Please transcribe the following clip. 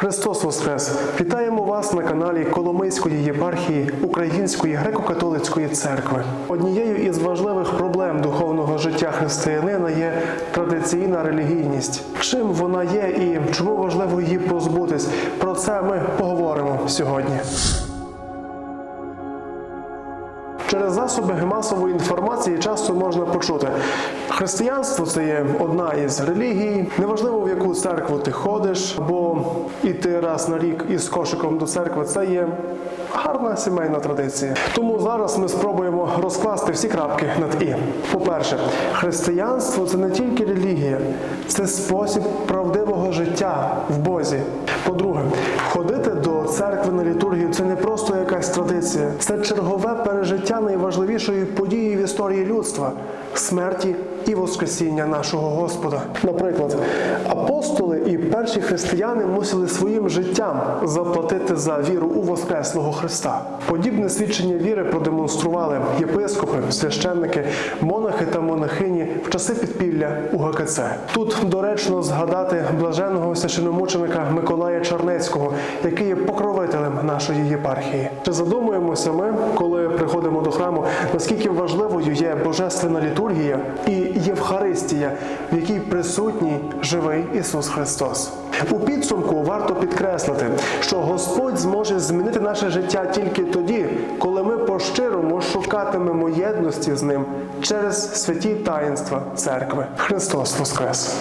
Христос Воскрес! Вітаємо вас на каналі Коломийської єпархії Української греко-католицької церкви. Однією із важливих проблем духовного життя християнина є традиційна релігійність. Чим вона є і чому важливо її позбутись? Про це ми поговоримо сьогодні. Через засоби масової інформації часто можна почути, християнство це є одна із релігій, неважливо в яку церкву ти ходиш, або іти раз на рік із кошиком до церкви це є гарна сімейна традиція. Тому зараз ми спробуємо розкласти всі крапки над і. По-перше, християнство це не тільки релігія, це спосіб правдивого життя в Бозі. По-друге, традиція, це чергове пережиття найважливішої події в історії людства смерті і воскресіння нашого Господа. Наприклад, апостоли і перші християни мусили своїм життям заплатити за віру у Воскреслого Христа. Подібне свідчення віри продемонстрували єпископи, священники, монахи та монахині в часи підпілля у ГКЦ. Тут доречно згадати блаженого священомученика Миколая Чернецького, який є покровителем нашої єпархії. Чи задумуємося ми, коли приходимо до храму, наскільки важливою є божественна літургія і Євхаристія, в якій присутній живий Ісус Христос? У підсумку варто підкреслити, що Господь зможе змінити наше життя тільки тоді, коли ми по-щирому шукатимемо єдності з ним через святі таїнства церкви. Христос Воскрес!